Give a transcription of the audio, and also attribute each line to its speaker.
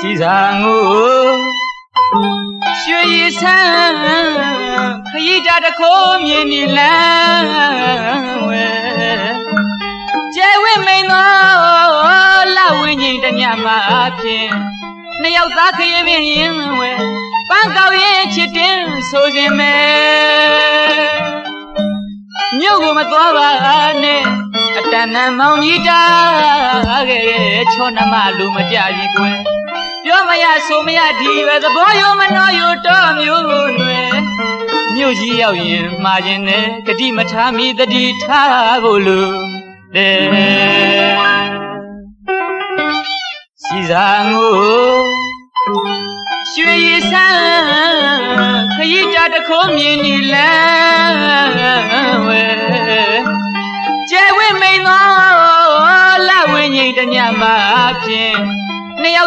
Speaker 1: စီစာငိုရွှေရည်ဆန်းခရီးတာတခိုးမြင်နေလန်းဝဲကျဲဝဲမိန်သောလဝင်းငိမ့်တညမှာဖြင့်နှစ်ယောက်သားခရင်မြင်ရင်ဝဲပန်းကောက်ရင်ချစ်တင်ဆိုခြင်းမဲမြို့ကိုမသွားပါနဲ့အတန်နံမောင်ကြီးတာခဲ့တဲ့ချောနမလူမကြပြီကွယ်ပြော မရဆိုမရဒီပဲသဘောယုံမနှောယုံတော့မျိုးတွေမြို့ကြီးရောက်ရင်မှားခြင်းနဲ့ဂတိမထားမိတတိထားဖို့လူတဲ့စီစာငိုရွှေရည်ဆန်းခရီးကြတခိုးမြင်နေလန်းဝဲကျဲဝဲမိန်သောလဝင်းငိမ့်တညမှာဖြင့်နှစ်ယောက်